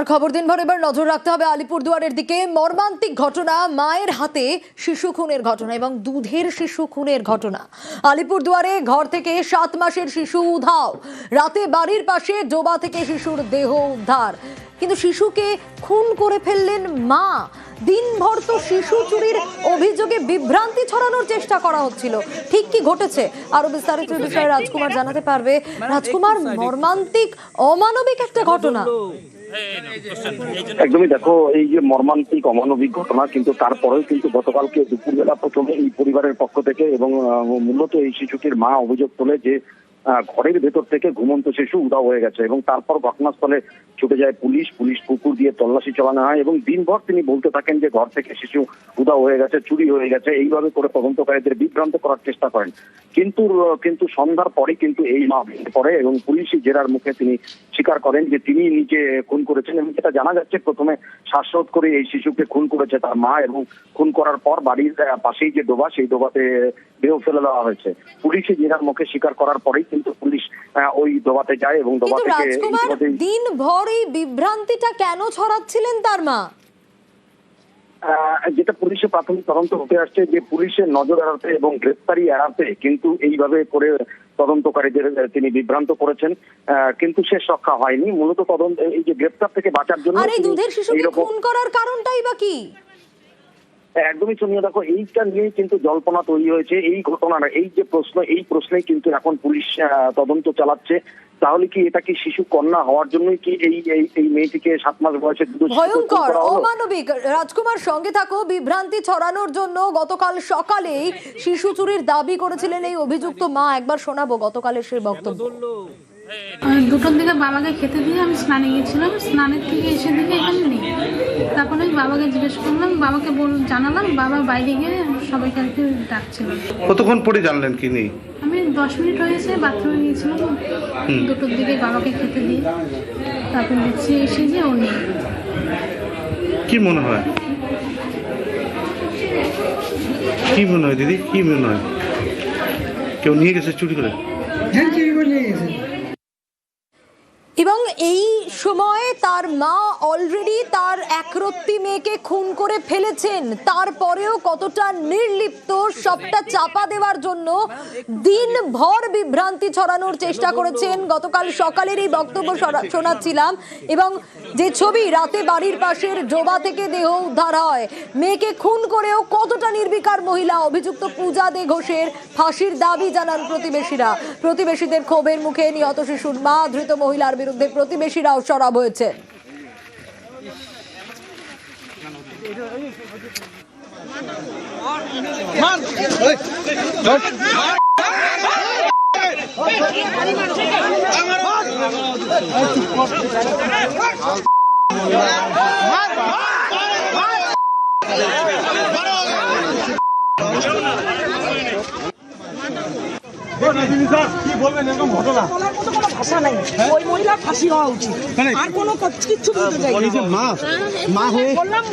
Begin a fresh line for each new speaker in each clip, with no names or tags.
আর খবর দিন ভর এবার নজর রাখতে হবে আলিপুরদুয়ারের দিকে। মর্মান্তিক ঘটনা মায়ের হাতে শিশু খুনের ঘটনা এবং দুধের শিশু খুনের ঘটনা। আলিপুরদুয়ারে ঘর থেকে সাত মাসের শিশু উধাও। রাতে বাড়ির পাশে ডোবা থেকে শিশুর দেহ উদ্ধার। কিন্তু শিশুকে খুন করে ফেললেন মা। দিনভর তো শিশু চুরির অভিযোগে বিভ্রান্তি ছড়ানোর চেষ্টা করা হচ্ছিল। ঠিক কি ঘটেছে? আরও বিস্তারিত বিষয়ে রাজকুমার জানাতে পারবে। রাজকুমার মর্মান্তিক অমানবিক একটা ঘটনা।
একদমই দেখো, এই যে মর্মান্তিক, অমানবিক ঘটনা কিন্তু তারপরেও কিন্তু গতকালকে দুপুরবেলা প্রথমে এই পরিবারের পক্ষ থেকে এবং মূলত এই শিশুটির মা অভিযোগ তোলে যে ঘরের ভেতর থেকে ঘুমন্ত শিশু উধাও হয়ে গেছে এবং তারপর ঘটনাস্থলে ছুটে যায় পুলিশ। পুলিশ কুকুর দিয়ে তল্লাশি চালানো হয় এবং দিনভর তিনি বলতে থাকেন যে ঘর থেকে শিশু উধাও হয়ে গেছে, চুরি হয়ে গেছে। এইভাবে করে তদন্তকারীদের বিভ্রান্ত করার চেষ্টা করেন। কিন্তু কিন্তু সন্ধ্যার পরে কিন্তু এই মা ভেঙে পড়ে এবং পুলিশি জেরার মুখে তিনি স্বীকার করেন যে তিনি নিজে খুন করেছেন এবং যেটা জানা যাচ্ছে প্রথমে শ্বাসরোধ করে এই শিশুকে খুন করেছে তার মা এবং খুন করার পর বাড়ির পাশেই যে ডোবা, সেই ডোবাতে দেহ ফেলে দেওয়া হয়েছে। পুলিশি জেরার মুখে স্বীকার করার পরেই কিন্তু পুলিশ ওই ডোবাতে যায় এবং ডোবা থেকে
দিনভর এই বিভ্রান্তিটা কেন ছড়াচ্ছিলেন তার মা?
যেটা পুলিশের প্রাথমিক তদন্ত হতে আসছে যে পুলিশের নজর এড়াতে এবং গ্রেপ্তারি এড়াতে কিন্তু এইভাবে করে তদন্তকারীদের তিনি বিভ্রান্ত করেছেন। কিন্তু শেষ রক্ষা হয়নি। মূলত তদন্ত এই যে গ্রেপ্তার থেকে বাঁচার জন্য
আর এই দুধের শিশুকে খুন করার কারণটাই বা কি?
একদমই শুনিয়ে দেখো এইটা নিয়েই কিন্তু জল্পনা তৈরি হয়েছে এই ঘটনার এই যে প্রশ্ন এই প্রশ্নেই কিন্তু এখন পুলিশ তদন্ত চালাচ্ছে। তাহলে কি এটা কি শিশু কন্যা হওয়ার জন্যই কি এই এই এই মেয়েটিকে সাত মাস বয়সে
ভয়ঙ্কর। অমানবিক। রাজকুমার সঙ্গে থাকো বিভ্রান্তি ছড়ানোর জন্য গতকাল সকালেই শিশু চুরির দাবি করেছিলেন এই অভিযুক্ত মা। একবার শোনাবো গতকালের সেই বক্তব্য।
দুটোর দিকে বাবাকে খেতে দিয়ে আমি স্নানে গিয়েছিলাম। স্নানের থেকে এসে দিকে এখানে নেই। তারপরে আমি বাবাকে জিজ্ঞেস করলাম বাবাকে বল জানালাম বাবা বাইরে গিয়ে সবাইকে আর কি ডাকছিল।
কতক্ষণ পরে জানলেন কি নেই?
আমি দশ মিনিট হয়েছে বাথরুমে গিয়েছিলাম। দুটোর দিকে বাবাকে খেতে দিয়ে তারপর দেখছি এসে যে ও নেই।
কি মনে হয়? কি মনে হয় দিদি? কি মনে হয়? কেউ নিয়ে গেছে চুরি করে?
এবং এই সময়ে তার মা অলরেডি তার একরত্তি মেয়েকে খুন করে ফেলেছেন। তারপরেও কতটা নির্লিপ্ত, সবটা চাপা দেওয়ার জন্য দিনভর বিভ্রান্তি ছড়ানোর চেষ্টা করেছেন। গতকাল সকালের এই বক্তব্য শোনা- শোনাচ্ছিলাম এবং যে ছবি রাতে বাড়ির পাশের ডোবা থেকে দেহ উদ্ধার হয়, মেয়েকে খুন করেও কতটা নির্বিকার মহিলা? অভিযুক্ত পূজা দে ঘোষের ফাঁসির দাবি জানান প্রতিবেশীরা। প্রতিবেশীদের ক্ষোভের মুখে নিহত শিশুর মা, ধৃত মহিলার বিরুদ্ধে প্রতিবেশীরাও সরব হয়েছে।
কি বলবেন এরকম ঘটনা
বলার মতো কোনো ভাষা নাই। ওই মহিলার ফাঁসি হওয়া উচিত। আর কোনো কিচ্ছু বলতে চাই না।
এই যে মা মা হয়ে
বললাম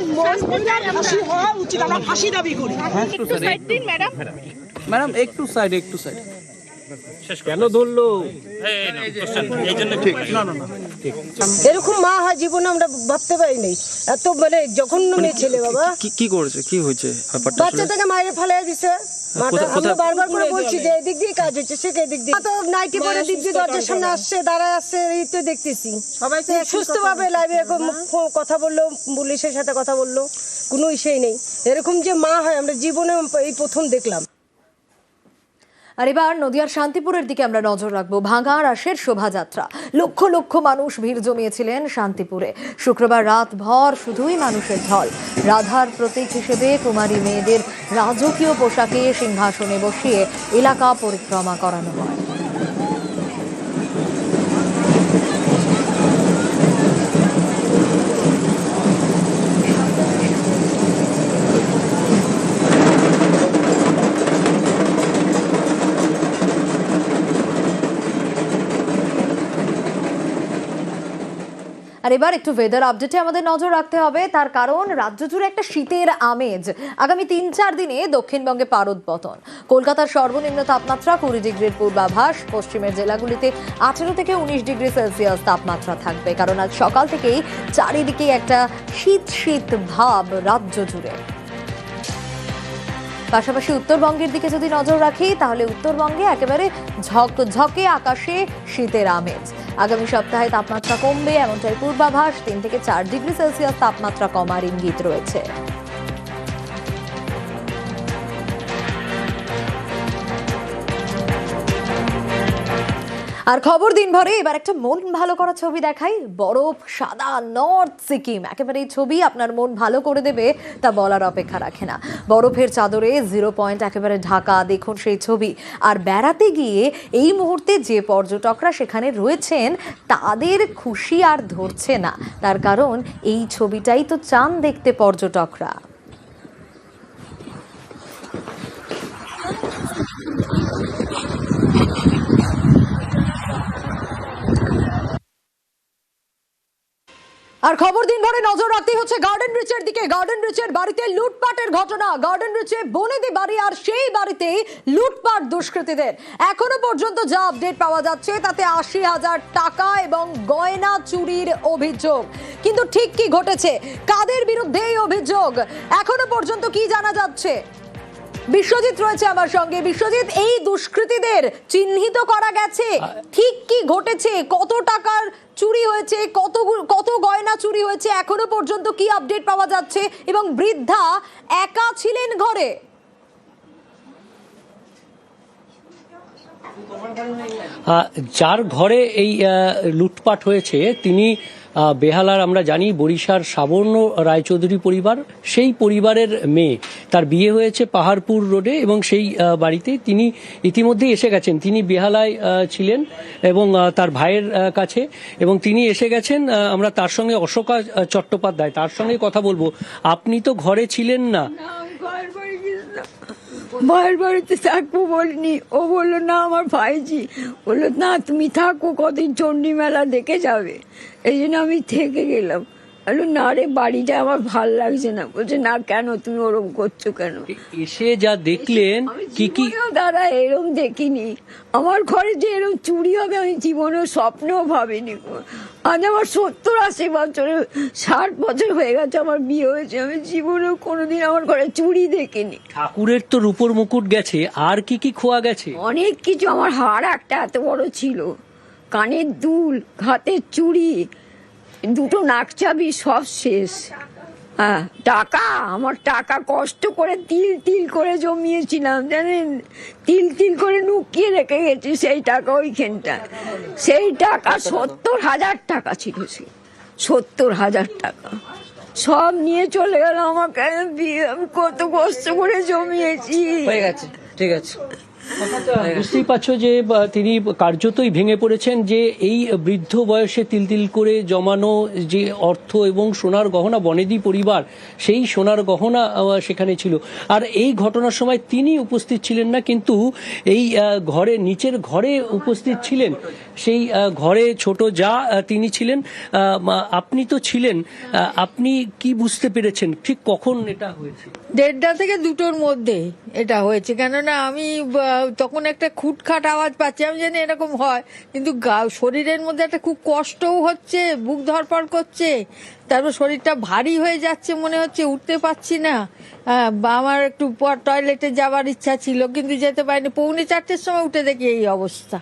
মহিলার ফাঁসি হওয়া উচিত আমরা ফাঁসি দাবি করি।
ম্যাডাম একটু সাইড একটু সাইড কেন ধরলো?
এরকম মা হয় জীবনে আমরা ভাবতে পারি নাই এত মানে জঘন্য মেয়ে ছেলে বাবা।
কি করেছে? কি হয়েছে ব্যাপারটা
বাচ্চা থেকে মায়ের ফেলে দিছে। মাটা
কোথায়-
আমরা বারবার করে বলছি যে এদিক দিয়ে কাজ হচ্ছে সে এদিক দিয়ে? তো নাইটি পরে দিক দিয়ে দরজার সামনে আসছে দাঁড়ায় আসছে এই তো দেখতেছি। সবাই সুস্থভাবে লাইভে কথা বলল পুলিশের সাথে কথা বলল কোনো ইসেই নেই। এরকম যে মা হয় আমরা জীবনে এই প্রথম দেখলাম।
আর এবার নদিয়ার শান্তিপুরের দিকে আমরা নজর রাখব। ভাঙা রাসের শোভাযাত্রা। লক্ষ লক্ষ মানুষ ভিড় জমিয়েছিলেন শান্তিপুরে। শুক্রবার রাত ভর শুধুই মানুষের ঢল। রাধার প্রতীক হিসেবে কুমারী মেয়েদের রাজকীয় পোশাকে সিংহাসনে বসিয়ে এলাকা পরিক্রমা করানো হয়। আর এবার একটু ওয়েদার আপডেটে আমাদের নজর রাখতে হবে। তার কারণ, রাজ্য জুড়ে একটা শীতের আমেজ আগামী তিন চার দিনে দক্ষিণবঙ্গে পারদ পতন। কলকাতার সর্বনিম্ন তাপমাত্রা কুড়ি ডিগ্রির পূর্বাভাস, পশ্চিমের জেলাগুলিতে আঠেরো থেকে উনিশ ডিগ্রি সেলসিয়াস তাপমাত্রা থাকবে। কারণ আজ সকাল থেকেই চারিদিকে একটা শীত শীত ভাব রাজ্য জুড়ে। পাশাপাশি উত্তরবঙ্গের দিকে যদি নজর রাখি, তাহলে উত্তরবঙ্গে একেবারে ঝকঝকে আকাশে শীতের আমেজ। আগামী সপ্তাহে তাপমাত্রা কমবে, এমনটাই পূর্বাভাস। তিন থেকে চার ডিগ্রি সেলসিয়াস তাপমাত্রা কমার ইঙ্গিত রয়েছে। আর খবর দিন ভরে এবার একটা মন ভালো করা ছবি দেখাই। বরফ, সাদা, নর্থ সিকিম একেবারে এই ছবি আপনার মন ভালো করে দেবে, তা বলার অপেক্ষা রাখে না। বরফের চাদরে জিরো পয়েন্ট একেবারে ঢাকা, দেখুন সেই ছবি। আর বেড়াতে গিয়ে এই মুহূর্তে যে পর্যটকরা সেখানে রয়েছেন, তাদের খুশি আর ধরছে না। তার কারণ, এই ছবিটাই তো চান দেখতে পর্যটকরা। আর খবর দিন ভরে নজর রাখতেই হচ্ছে গার্ডেন রিচের দিকে। গার্ডেন রিচের বাড়িতে লুটপাটের ঘটনা। গার্ডেন রিচে বনেদি বাড়ি আর সেই বাড়িতে লুটপাট দুষ্কৃতীদের। এখনও পর্যন্ত যা আপডেট পাওয়া যাচ্ছে, তাতে আশি হাজার টাকা এবং গয়না চুরির অভিযোগ। কিন্তু ঠিক কি ঘটেছে? কাদের বিরুদ্ধে এই অভিযোগ? এখনও পর্যন্ত কি জানা যাচ্ছে? বিশ্বজিৎ রয়েছে আমার সঙ্গে। বিশ্বজিৎ এই দুষ্কৃতীদের চিহ্নিত করা গেছে। ঠিক কি ঘটেছে? কত টাকার চুরি হয়েছে? কত কত গয়না চুরি হয়েছে? এখনও পর্যন্ত কি আপডেট পাওয়া যাচ্ছে? এবং বৃদ্ধা একা ছিলেন ঘরে।
যার ঘরে এই লুটপাট হয়েছে তিনি বেহালার আমরা জানি বরিশার সাবর্ণ রায়চৌধুরী পরিবার, সেই পরিবারের মেয়ে। তার বিয়ে হয়েছে পাহাড়পুর রোডে এবং সেই বাড়িতে তিনি ইতিমধ্যেই এসে গেছেন। তিনি বেহালায় ছিলেন এবং তার ভাইয়ের কাছে। এবং তিনি এসে গেছেন আমরা তার সঙ্গে অশোকা চট্টোপাধ্যায়। তার সঙ্গে কথা বলব। আপনি তো ঘরে ছিলেন না
ভাইয়ের বাড়িতে থাকব বলিনি। ও বলল, না আমার ভাইজি। বলল, না, তুমি থাকো, কদিন চণ্ডী মেলা দেখে যাবে। এই জন্য আমি থেকে গেলাম। বলল না রে বাড়িটা আমার ভালো লাগছে না। বলছে না কেন? তুমি ওরম করছ কেন?
এসে যা দেখলেন কি কি?
দাদা এরম দেখিনি। আমার ঘরে যে এরম চুরি হবে আমি জীবনেও স্বপ্নেও ভাবিনি। আজ আমার সত্তর আশি বছর ষাট বছর হয়ে গেছে আমার বিয়ে হয়েছে। আমি জীবনেও কোনোদিন আমার ঘরে চুরি দেখিনি।
ঠাকুরের তো রূপোর মুকুট গেছে আর কি কি খোয়া গেছে?
অনেক কিছু। আমার হার একটা এত বড় ছিল। কানের দুল হাতের চুড়ি দুটো নাকচাবি সব শেষ। হ্যাঁ টাকা, আমার টাকা কষ্ট করে তিল তিল করে জমিয়েছিলাম, জানেন? তিল তিল করে লুকিয়ে রেখে গেছি সেই টাকা ওইখানটা। সেই টাকা সত্তর হাজার টাকা ছিল সে। সত্তর হাজার টাকা। সব নিয়ে চলে গেল আমাকে কত কষ্ট করে জমিয়েছি।
হয়ে গেছে, ঠিক আছে।
বুঝতেই পারছ যে তিনি কার্যতই ভেঙে পড়েছেন যে এই বৃদ্ধ বয়সে তিল তিল করে জমানো যে অর্থ এবং সোনার গহনা বনেদি পরিবার সেই সোনার গহনা সেখানে ছিল। আর এই ঘটনার সময় তিনি উপস্থিত ছিলেন না কিন্তু এই ঘরে নিচের ঘরে উপস্থিত ছিলেন। সেই ঘরে ছোট যা তিনি ছিলেন আপনি তো ছিলেন আপনি কি বুঝতে পেরেছেন? ঠিক কখন এটা হয়েছে?
দেড়টা থেকে দুটোর মধ্যে এটা হয়েছে। কেননা আমি বা, তখন একটা খুটখাট আওয়াজ পাচ্ছি। আমি জানি এরকম হয় কিন্তু গা- শরীরের মধ্যে একটা খুব কষ্টও হচ্ছে বুক ধরপড় করছে। তারপর শরীরটা ভারী হয়ে যাচ্ছে মনে হচ্ছে উঠতে পারছি না। হ্যাঁ, আমার একটু টয়লেটে যাওয়ার ইচ্ছা ছিল কিন্তু যেতে পারিনি। পৌনে চারটের সময় উঠে দেখি এই অবস্থা।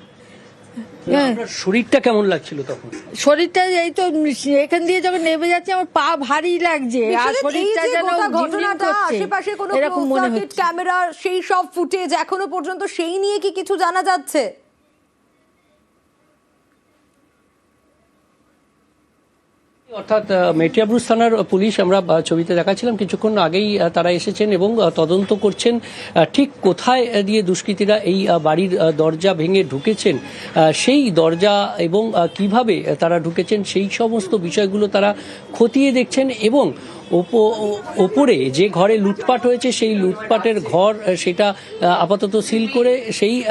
আপনার শরীরটা কেমন লাগছিল তখন?
শরীরটা এই তো এখান দিয়ে যখন নেমে যাচ্ছে আমার পা ভারী লাগছে। আর শরীরটা যেন
ঘটনাটা আশেপাশে কোনো
এরকম মনে হচ্ছে।
ক্যামেরা সেই সব ফুটেজ এখনও পর্যন্ত সেই নিয়ে কি কিছু জানা যাচ্ছে?
অর্থাৎ মেটিয়াবুর থানার পুলিশ আমরা ছবিতে দেখাচ্ছিলাম। কিছুক্ষণ আগেই তারা এসেছেন এবং তদন্ত করছেন। ঠিক কোথায় দিয়ে দুষ্কৃতীরা এই বাড়ির দরজা ভেঙে ঢুকেছেন? সেই দরজা এবং কীভাবে তারা ঢুকেছেন? সেই সমস্ত বিষয়গুলো তারা খতিয়ে দেখছেন এবং ওপরে যে ঘরে লুটপাট হয়েছে সেই লুটপাটের ঘর সেটা আপাতত সিল করে সেই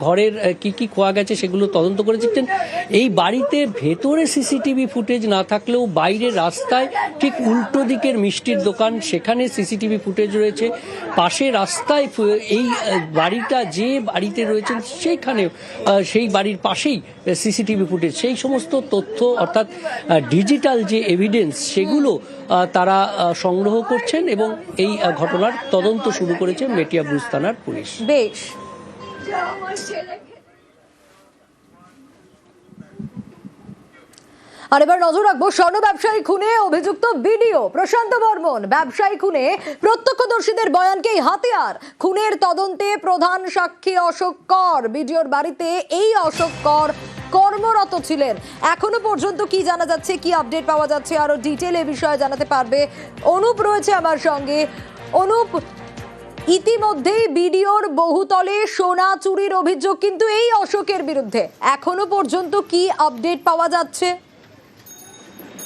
ঘরের কি কি খোয়া গেছে সেগুলো তদন্ত করে দেখছেন। এই বাড়িতে ভেতরে সিসিটিভি ফুটেজ না থাকলেও বাইরে রাস্তায় ঠিক উল্টো দিকের মিষ্টির দোকান সেখানে সিসিটিভি ফুটেজ রয়েছে। পাশে রাস্তায় এই বাড়িটা যে বাড়িতে রয়েছেন সেইখানেও সেই বাড়ির পাশেই সিসিটিভি ফুটেজ। সেই সমস্ত তথ্য অর্থাৎ ডিজিটাল যে এভিডেন্স সেগুলো আহ, তারা সংগ্রহ করছেন এবং এই ঘটনার তদন্ত শুরু করেছে মেটিয়া ব্রুজ থানার পুলিশ।
বেশ। আর এবার নজর রাখব স্বর্ণ ব্যবসায়ী খুনে অভিযুক্ত বিডিও প্রশান্ত বর্মন। ব্যবসায়ী খুনে প্রত্যক্ষদর্শীদের বয়ানকেই হাতিয়ার। খুনের তদন্তে প্রধান সাক্ষী অশোক কর। বিডিওর বাড়িতে এই অশোক কর কর্মরত ছিলেন। এখনও পর্যন্ত কি জানা যাচ্ছে, কি আপডেট পাওয়া যাচ্ছে, আরও ডিটেল এ বিষয়ে জানাতে পারবে অনুপ রয়েছে আমার সঙ্গে। অনুপ, ইতিমধ্যেই বিডিওর বহুতলে সোনা চুরির অভিযোগ, কিন্তু এই অশোকের বিরুদ্ধে এখনও পর্যন্ত কি আপডেট পাওয়া যাচ্ছে?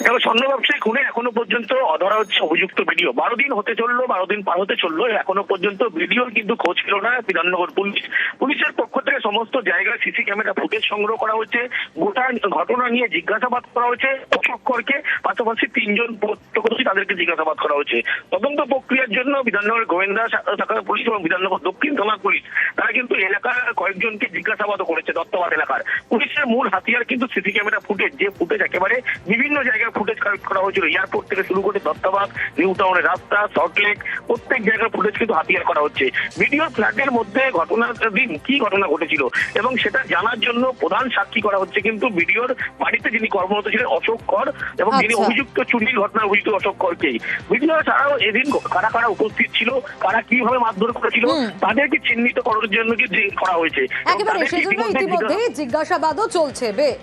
এবার স্বর্ণ ব্যবসায়ী খুনে এখনও পর্যন্ত অধরা হচ্ছে অভিযুক্ত ভিডিও বারো দিন হতে চলল, বারো দিন পার হতে চলল, এখনও পর্যন্ত ভিডিওর কিন্তু খোঁজ ছিল না বিধাননগর পুলিশ। পুলিশের পক্ষ থেকে সমস্ত জায়গায় সিসি ক্যামেরা ফুটেজ সংগ্রহ করা হচ্ছে গোটা ঘটনা নিয়ে জিজ্ঞাসাবাদ করা হয়েছে চক্করকে পাশাপাশি তিনজন প্রত্যক্ষদর্শী তাদেরকে জিজ্ঞাসাবাদ করা হচ্ছে তদন্ত প্রক্রিয়ার জন্য বিধাননগর গোয়েন্দা শাখার পুলিশ এবং বিধাননগর দক্ষিণ থানার পুলিশ, তারা কিন্তু এলাকার কয়েকজনকে জিজ্ঞাসাবাদও করেছে, দত্তবাদ এলাকার। পুলিশের মূল হাতিয়ার কিন্তু সিসি ক্যামেরা ফুটেজ, যে ফুটেজ একেবারে বিভিন্ন জায়গায় ফুটেজ কালেক্ট করা হয়েছিল। এয়ারপোর্ট থেকে শুরু করে দত্তাবাদ নিউ টাউনের রাস্তা সল্টলেক প্রত্যেক জায়গার ফুটেজ কিন্তু হাতিয়ার করা হচ্ছে। ভিডিও ফ্ল্যাটের মধ্যে ঘটনার দিন কি ঘটনা ঘটেছিল এবং সেটা জানার জন্য প্রধান সাক্ষী করা হচ্ছে কিন্তু ভিডিওর বাড়িতে যিনি কর্মরত ছিলেন অশোক কর এবং যিনি
আচ্ছা।
অভিযুক্ত চুরির ঘটনার অভিযুক্ত অশোক করকেই। ভিডিও ছাড়াও এদিন কারা কারা উপস্থিত ছিল কারা কীভাবে মারধর করেছিল তাদেরকে চিহ্নিত করার জন্য কি করা হয়েছে।
একেবারে সেজন্য ইতিমধ্যে জিজ্ঞাসাবাদও চলছে বেশ।